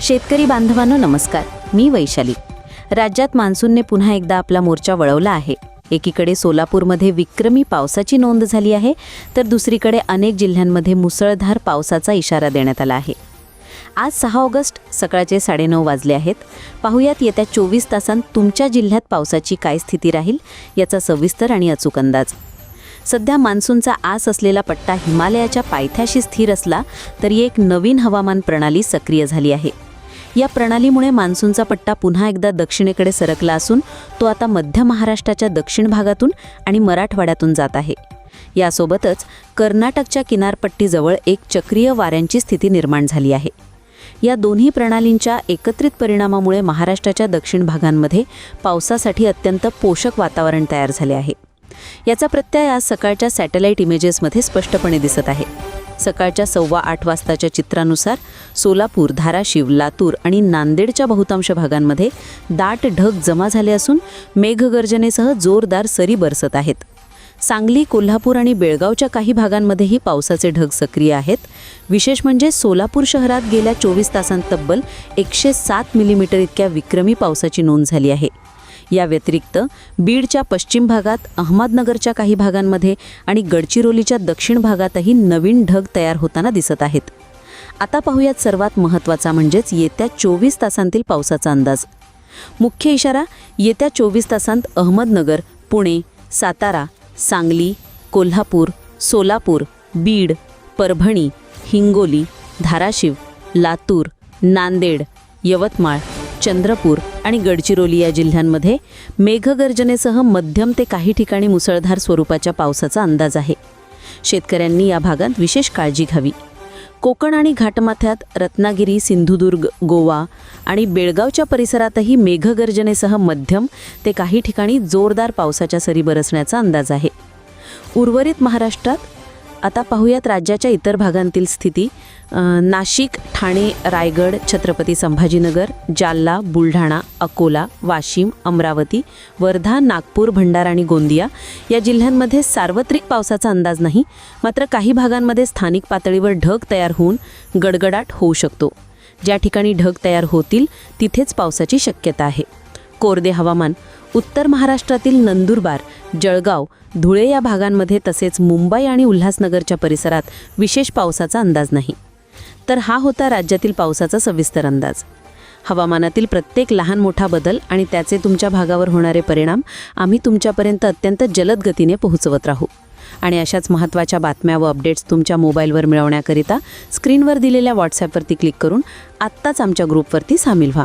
शेतकरी बांधवांनो नमस्कार. मी वैशाली. राज्यात मान्सूनने पुन्हा एकदा आपला मोर्चा वळवला आहे. एकीकडे सोलापूरमध्ये विक्रमी पावसाची नोंद झाली आहे तर दुसरीकडे अनेक जिल्ह्यांमध्ये मुसळधार पावसाचा इशारा देण्यात आला आहे. आज सहा ऑगस्ट सकाळचे साडेनऊ वाजले आहेत. पाहुयात येत्या चोवीस तासांत तुमच्या जिल्ह्यात पावसाची काय स्थिती राहील याचा सविस्तर आणि अचूक अंदाज. सध्या मान्सूनचा आस असलेला पट्टा हिमालयाच्या पायथ्याशी स्थिर असला तरी एक नवीन हवामान प्रणाली सक्रिय झाली आहे. या प्रणालीमुळे मान्सूनचा पट्टा पुन्हा एकदा दक्षिणेकडे सरकला असून तो आता मध्य महाराष्ट्राच्या दक्षिण भागातून आणि मराठवाड्यातून जात आहे. यासोबतच कर्नाटकच्या किनारपट्टीजवळ एक चक्रीय वाऱ्यांची स्थिती निर्माण झाली आहे. या दोन्ही प्रणालींच्या एकत्रित परिणामामुळे महाराष्ट्राच्या दक्षिण भागांमध्ये पावसासाठी अत्यंत पोषक वातावरण तयार झाले आहे. याचा प्रत्यय आज सकाळच्या सॅटेलाईट इमेजेसमध्ये स्पष्टपणे दिसत आहे. सकाळच्या सव्वा आठ वाजताच्या चित्रानुसार सोलापूर धाराशिव लातूर आणि नांदेडच्या बहुतांश भागांमध्ये दाट ढग जमा झाले असून मेघगर्जनेसह जोरदार सरी बरसत आहेत. सांगली कोल्हापूर आणि बेळगावच्या काही भागांमध्येही पावसाचे ढग सक्रिय आहेत. विशेष म्हणजे सोलापूर शहरात गेल्या चोवीस तासांत तब्बल एकशे सात मिलीमीटर इतक्या विक्रमी पावसाची नोंद झाली आहे. या व्यतिरिक्त बीडच्या पश्चिम भागात अहमदनगरच्या काही भागांमध्ये आणि गडचिरोलीच्या दक्षिण भागातही नवीन ढग तयार होताना दिसत आहेत. आता पाहूयात सर्वात महत्त्वाचा म्हणजेच येत्या चोवीस तासांतील पावसाचा अंदाज. मुख्य इशारा येत्या चोवीस तासांत अहमदनगर पुणे सातारा सांगली कोल्हापूर सोलापूर बीड परभणी हिंगोली धाराशिव लातूर नांदेड यवतमाळ चंद्रपूर आणि गडचिरोली या जिल्ह्यांमध्ये मेघगर्जनेसह मध्यम ते काही ठिकाणी मुसळधार स्वरूपाच्या पावसाचा अंदाज आहे. शेतकऱ्यांनी या भागात विशेष काळजी घ्यावी. कोकण आणि घाटमाथ्यात रत्नागिरी सिंधुदुर्ग गोवा आणि बेळगावच्या परिसरातही मेघगर्जनेसह मध्यम ते काही ठिकाणी जोरदार पावसाच्या सरी बरसण्याचा अंदाज आहे. उर्वरित महाराष्ट्रात आता पाहूयात राज्याच्या इतर भागांतील स्थिती. नाशिक ठाणे रायगड छत्रपती संभाजीनगर जालना बुलढाणा अकोला वाशिम अमरावती वर्धा नागपूर भंडारा आणि गोंदिया या जिल्ह्यांमध्ये सार्वत्रिक पावसाचा अंदाज नाही. मात्र काही भागांमध्ये स्थानिक पातळीवर ढग तयार होऊन गडगडाट होऊ शकतो. ज्या ठिकाणी ढग तयार होतील तिथेच पावसाची शक्यता आहे. कोरडे हवामान उत्तर महाराष्ट्रातील नंदुरबार जळगाव धुळे या भागांमध्ये तसेच मुंबई आणि उल्हासनगरच्या परिसरात विशेष पावसाचा अंदाज नाही. तर हा होता राज्यातील पावसाचा सविस्तर अंदाज. हवामानातील प्रत्येक लहान मोठा बदल आणि त्याचे तुमच्या भागावर होणारे परिणाम आम्ही तुमच्यापर्यंत अत्यंत जलद गतीने पोहोचवत राहू. आणि अशाच महत्त्वाच्या बातम्या व अपडेट्स तुमच्या मोबाईलवर मिळवण्याकरिता स्क्रीनवर दिलेल्या व्हॉट्सॲपवरती क्लिक करून आत्ताच आमच्या ग्रुपवरती सामील व्हा.